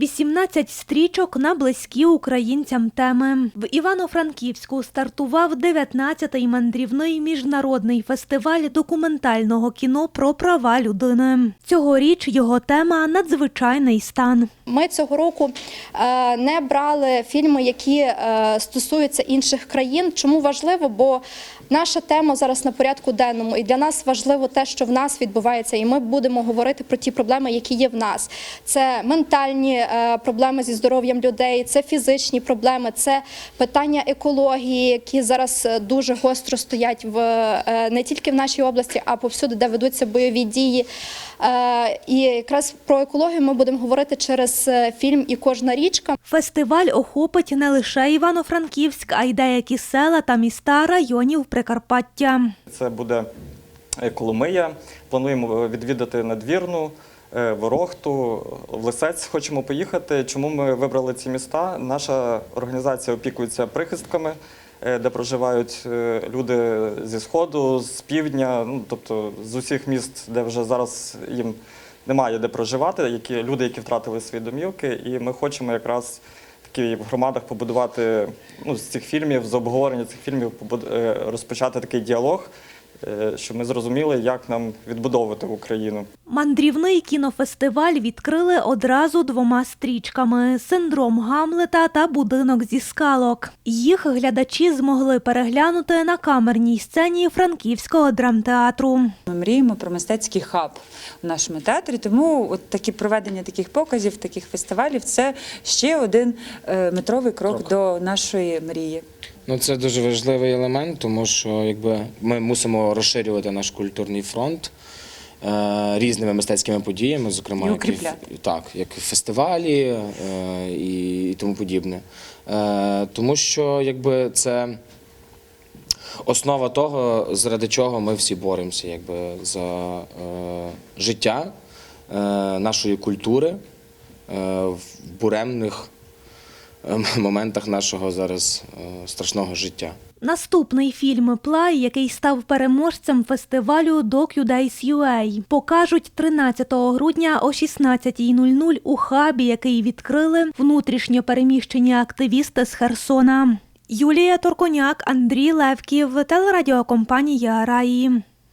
18 стрічок на близькі українцям теми. В Івано-Франківську стартував 19-й мандрівний міжнародний фестиваль документального кіно про права людини. Цьогоріч його тема надзвичайний стан. Ми цього року е, не брали фільми, які е, стосуються інших країн. Чому важливо? Бо наша тема зараз на порядку денному, і для нас важливо те, що в нас відбувається, і ми будемо говорити про ті проблеми, які є в нас. Це ментальні е, проблеми зі здоров'ям людей, це фізичні проблеми, це питання екології, які зараз е, дуже гостро стоять в е, не тільки в нашій області, а повсюди, де ведуться бойові дії. Е, І якраз про екологію ми будемо говорити через е, фільм І кожна річка. Фестиваль охопить не лише Івано-Франківськ, а й деякі села та міста районів Прикарпаття. Це буде е, Коломия. Плануємо відвідати надвірну, е, Ворохту, в Лисець. Хочемо поїхати. Чому ми вибрали ці міста? Наша організація опікується прихистками, е, де проживають е, люди зі сходу, з півдня, ну тобто з усіх міст, де вже зараз їм немає де проживати, які люди, які втратили свої домівки, і ми хочемо якраз такі в громадах побудувати ну, з цих фільмів, з обговорення цих фільмів е, розпочати такий діалог, е, щоб ми зрозуміли, як нам відбудовувати Україну. Мандрівний кінофестиваль відкрили одразу двома стрічками: синдром Гамлета та будинок зі скалок. Їх глядачі змогли переглянути на камерній сцені франківського драмтеатру. Ми мріємо про мистецький хаб у нашому театрі. Тому от такі проведення таких показів, таких фестивалів це ще один е, метровий крок, Крок. до нашої мрії. Ну, це дуже важливий елемент, тому що якби ми мусимо розширювати наш культурний фронт е, різними мистецькими подіями, зокрема, І як укріпляти. так, як і фестивалі е, і, і тому подібне. Е, тому що якби це основа того, заради чого ми всі боремося, якби за е, життя е, нашої культури е, в буремних моментах нашого зараз е, страшного життя. Наступний фільм Плай, який став переможцем фестивалю DocuDays.ua, покажуть 13 грудня о 16.00 у хабі, який відкрили внутрішньо переміщені активісти з Херсона. Юлія Торконяк, Андрій Левків, телерадіокомпанія Раї.